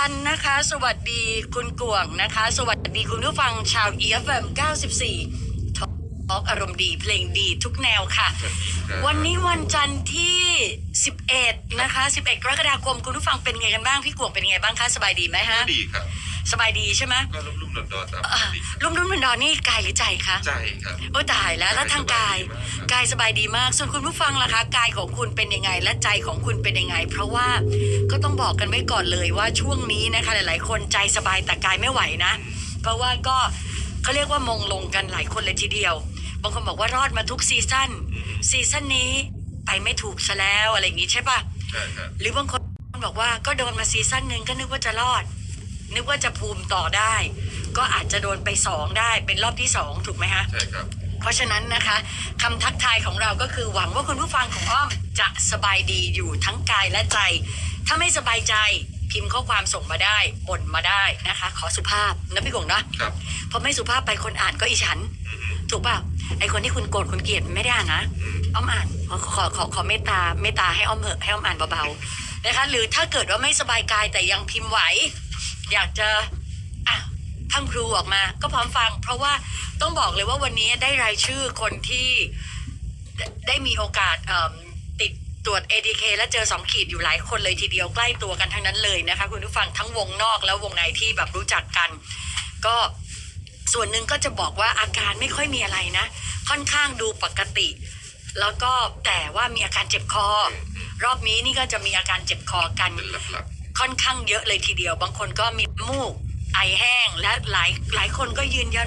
จันทร์นะคะ สวัสดีคุณกวงนะคะ สวัสดีคุณผู้ฟังชาว EFM 94ทอกอารมณ์ดีเพลงดีทุกแนวค่ะ วันนี้วันจันทร์ที่ 11 นะคะ 11 กรกฎาคมคุณผู้ฟังเป็นไงกันบ้าง พี่กวงเป็นไงบ้างคะ สบายดีไหมฮะก็ดีครับ สบายดีใช่ไหมก็รุ่มๆดอนๆตามปอ่ากติครับรุ่มรุ่มดอนๆนี่กายหรือใจคะ ใจครับ โอ้ตายแล้วแล้วทางกาย กายสบายดีมาก ส่วนคุณผู้ฟังล่ะคะกายของคุณเป็นยังไง และใจของคุณเป็นยังไง เพราะว่าก็ต้องบอกกันไว้ก่อนเลยว่าช่วงนี้นะคะ หลาย ๆ คนใจสบายแต่กายไม่ไหวนะ เพราะว่าก็เขาเรียกว่ามงลงกันหลายคนเลยทีเดียว บางคนบอกว่ารอดมาทุกซีซั่นซีซั่นนี้ไปไม่ถูกซะแล้วอะไรอย่างงี้ใช่ปะใช่ครับหรือบางคนบอกว่าก็โดนมาซีซั่นหนึ่งก็นึกว่าจะรอด นึกว่าจะภูมิต่อได้ ก็อาจจะโดนไปสองได้เป็นรอบที่สองถูกไหมคะใช่ครับ เพราะฉะนั้นนะคะคำทักทายของเราก็คือหวังว่าคุณผู้ฟังของอ้อมจะสบายดีอยู่ทั้งกายและใจ ถ้าไม่สบายใจพิมพ์ข้อความส่งมาได้บ่นมาได้นะคะ ขอสุภาพนะพี่กงนะครับ เพราะไม่สุภาพไปคนอ่านก็อีฉันอืมถูกเปล่าไอคนที่คุณโกรธคุณเกลียดไม่ได้อ่านนะอืมอ้อมอ่านขอขอขอขอเมตตาเมตตาให้อ้อมเหอะให้อ้อมอ่านเบาๆนะคะ หรือถ้าเกิดว่าไม่สบายกายแต่ยังพิมพ์ไหว อยากจะอะพังครูออกมาก็พร้อมฟัง เพราะว่าต้องบอกเลยว่าวันนี้ได้รายชื่อคนที่ได้มีโอกาสติดตรวจ ATK และเจอสองขีดอยู่หลายคนเลยทีเดียวใกล้ตัวกันทั้งนั้นเลยนะคะคุณผู้ฟังทั้งวงนอกและวงในที่แบบรู้จักกัน ก็ส่วนหนึ่งก็จะบอกว่าอาการไม่ค่อยมีอะไรนะ ค่อนข้างดูปกติ แล้วก็แต่ว่ามีอาการเจ็บคอ รอบนี้นี่ก็จะมีอาการเจ็บคอกัน ค่อนข้างเยอะเลยทีเดียว บางคนก็มีมูก ไอแห้ง และหลายหลายคนก็ยืนยัน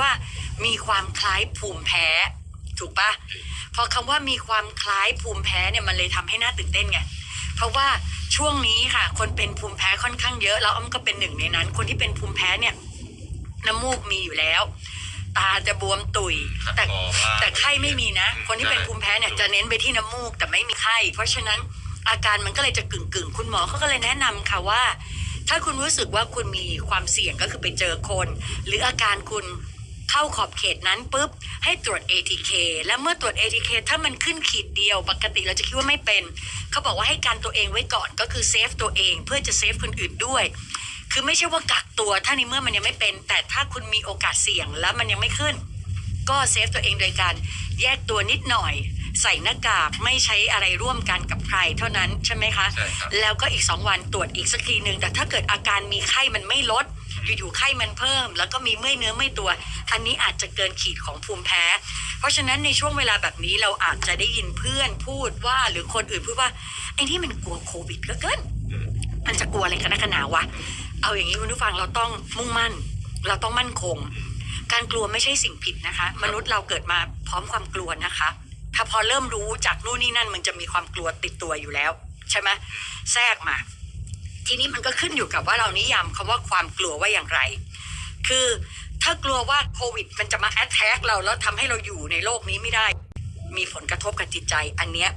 ว่ามีความคล้ายภูมิแพ้ ถูกปะพอคำว่ามีความคล้ายภูมิแพ้เนี่ยมันเลยทำให้น่าตื่นเต้นไงเพราะว่าช่วงนี้ค่ะ คนเป็นภูมิแพ้ค่อนข้างเยอะ แล้วอ้อมก็เป็นหนึ่งในนั้น คนที่เป็นภูมิแพ้เนี่ยน้ำมูกมีอยู่แล้ว ตาจะบวมตุยๆแต่คอบ้างแต่ไข้ไม่มีนะ คนที่เป็นภูมิแพ้เนี่ยจะเน้นไปที่น้ำมูกแต่ไม่มีไข้ เพราะฉะนั้นอาการมันก็เลยจะกึ่งกึ่งๆคุณหมอเขาก็เลยแนะนำค่ะว่า ถ้าคุณรู้สึกว่าคุณมีความเสี่ยงก็คือไปเจอคน หรืออาการคุณเข้าขอบเขตนั้นปุ๊บให้ตรวจ ATK และเมื่อตรวจ ATK ถ้ามันขึ้นขีดเดียว ปกติเราจะคิดว่าไม่เป็น เขาบอกว่าให้การตัวเองไว้ก่อนก็คือเซฟตัวเองเพื่อจะเซฟคนอื่นด้วย คือไม่ใช่ว่ากักตัวถ้าในเมื่อมันยังไม่เป็น แต่ถ้าคุณมีโอกาสเสี่ยงแล้วมันยังไม่ขึ้น ก็เซฟตัวเองโดยการแยกตัวนิดหน่อย ใส่หน้ากากไม่ใช้อะไรร่วมกันกับใครเท่านั้นใช่ไหมคะ ใช่ครับ แล้วก็อีก 2 วันตรวจอีกสักทีหนึ่งแต่ถ้าเกิดอาการมีไข้มันไม่ลด อยู่ๆไข้มันเพิ่ม แล้วก็มีเมื่อยเนื้อเมื่อยตัว อันนี้อาจจะเกินขีดของภูมิแพ้ เพราะฉะนั้นในช่วงเวลาแบบนี้เราอาจจะได้ยินเพื่อนพูดว่า หรือคนอื่นพูดว่าไอ้นี่มันกลัวโควิดเหลือเกินอืมมันจะกลัวอะไรกันนักกันหนาวะ เอาอย่างนี้คุณผู้ฟังเราต้องมุ่งมั่น เราต้องมั่นคง การกลัวไม่ใช่สิ่งผิดนะคะ มนุษย์เราเกิดมาพร้อมความกลัวนะคะ ถ้าพอเริ่มรู้จากนู่นนี่นั่น มันจะมีความกลัวติดตัวอยู่แล้ว ใช่ไหมแทรกมา ทีนี้มันก็ขึ้นอยู่กับว่าเรานิยามคำว่าความกลัวว่าอย่างไร คือถ้ากลัวว่าโควิด มันจะมาแอดแทกเราแล้วทำให้เราอยู่ในโลกนี้ไม่ได้ มีผลกระทบกับจิตใจ อันเนี้ย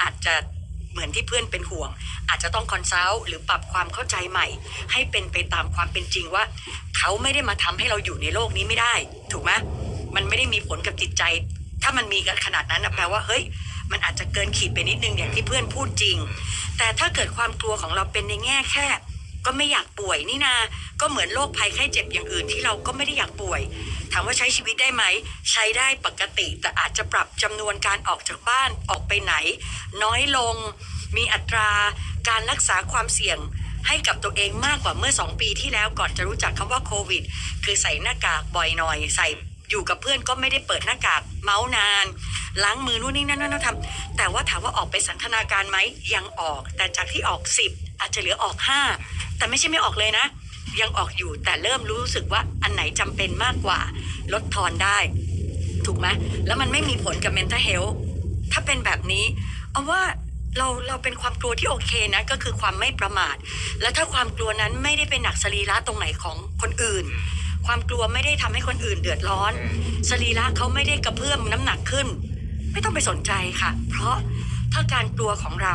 อาจจะ เหมือนที่เพื่อนเป็นห่วง อาจจะต้องคอนซัลท์หรือปรับความเข้าใจใหม่ ให้เป็นไปตามความเป็นจริงว่า เขาไม่ได้มาทำให้เราอยู่ในโลกนี้ไม่ได้ ถูกไหมมันไม่ได้มีผลกับจิตใจ ถ้ามันมีกันขนาดนั้นแปลว่าเฮ้ย มันอาจจะเกินขีดไปนิดนึงอย่างที่เพื่อนพูดจริง แต่ถ้าเกิดความกลัวของเราเป็นในแง่แค่ก็ไม่อยากป่วยนี่นา ก็เหมือนโรคภัยไข้เจ็บอย่างอื่นที่เราก็ไม่ได้อยากป่วย ถามว่าใช้ชีวิตได้ไหม ใช้ได้ปกติ แต่อาจจะปรับจำนวนการออกจากบ้านออกไปไหน น้อยลง มีอัตราการรักษาความเสี่ยงให้กับตัวเองมากกว่าเมื่อ 2 ปีที่แล้วก่อนจะรู้จักคำว่าโควิด คือใส่หน้ากากบ่อยหน่อย ใส่อยู่กับเพื่อนก็ไม่ได้เปิดหน้ากากเมาส์นาน ล้างมือนู่นนี่นั่นนั่นทำแต่ว่าถามว่าออกไปสันทนาการไหมยังออก แต่จากที่ออก 10 อาจจะเหลือออก 5 แต่ไม่ใช่ไม่ออกเลยนะ ยังออกอยู่แต่เริ่มรู้สึกว่าอันไหนจำเป็นมากกว่าลดทอนได้ ถูกไหมแล้วมันไม่มีผลกับ mental health ถ้าเป็นแบบนี้เอาว่าเราเราเป็นความกลัวที่โอเคนะก็คือความไม่ประมาท แล้วถ้าความกลัวนั้นไม่ได้เป็นหนักสรีระตรงไหนของคนอื่น ความกลัวไม่ได้ทำให้คนอื่นเดือดร้อน สรีระเขาไม่ได้กระเพื่อมน้ำหนักขึ้น ไม่ต้องไปสนใจค่ะ เพราะถ้าการกลัวของเรา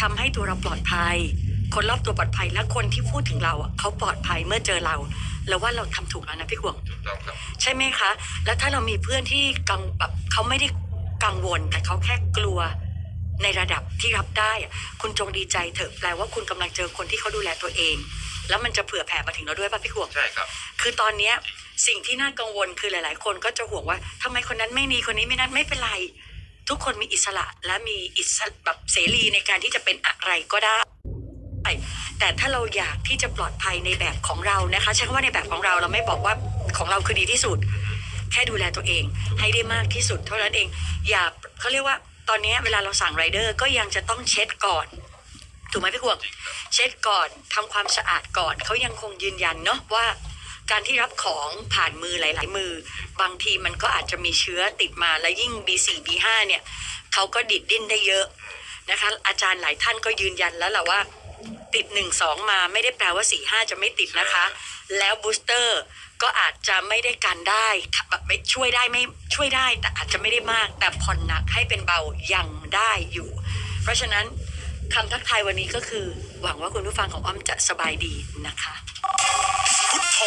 ทำให้ตัวเราปลอดภัย คนรอบตัวปลอดภัยและคนที่พูดถึงเราอะเขาปลอดภัยเมื่อเจอเรา แล้วว่าเราทำถูกแล้วนะพี่กวงถูกต้องครับ ใช่ไหมคะ แล้วถ้าเรามีเพื่อนที่กังแบบเขาไม่ได้กังวล แต่เขาแค่กลัวในระดับที่รับได้อะคุณจงดีใจเถอะแปลว่าคุณกำลังเจอคนที่เขาดูแลตัวเอง แล้วมันจะเผื่อแผ่มาถึงเราด้วยป่ะพี่ขวงใช่ครับ คือตอนเนี้ยสิ่งที่น่ากังวลคือหลาย ๆ คนก็จะห่วงว่าทำไมคนนั้นไม่ดีคนนี้ไม่นั้นไม่เป็นไร ทุกคนมีอิสระและมีอิสระแบบเสรีในการที่จะเป็นอะไรก็ได้ แต่ถ้าเราอยากที่จะปลอดภัยในแบบของเรานะคะใช้คำว่าในแบบของเราเราไม่บอกว่าของเราคือดีที่สุด แค่ดูแลตัวเอง ให้ได้มากที่สุด เท่านั้นเอง อย่าเขาเรียกว่าตอนนี้เวลาเราสั่งไรเดอร์ก็ยังจะต้องเช็ดก่อนถูกไหมพี่ขวงจริงครับเช็ดก่อนทำความสะอาดก่อนเขายังคงยืนยันเนาะว่า การที่รับของผ่านมือหลาย ๆ มือ บางทีมันก็อาจจะมีเชื้อติดมาและยิ่ง B4 B5 เนี่ยเขาก็ดิดดิ้นได้เยอะนะคะ อาจารย์หลายท่านก็ยืนยันแล้วแหละว่า ติดหนึ่งสองมาไม่ได้แปลว่าสี่ห้าจะไม่ติดนะคะ แล้วบูสเตอร์ก็อาจจะไม่ได้กันได้แบบไม่ช่วยได้ไม่ช่วยได้แต่อาจจะไม่ได้มาก แต่ผ่อนหนักให้เป็นเบายังได้อยู่ เพราะฉะนั้นคำทักทายวันนี้ก็คือ หวังว่าคุณผู้ฟังของอ้อมจะสบายดีนะคะ พุทโธ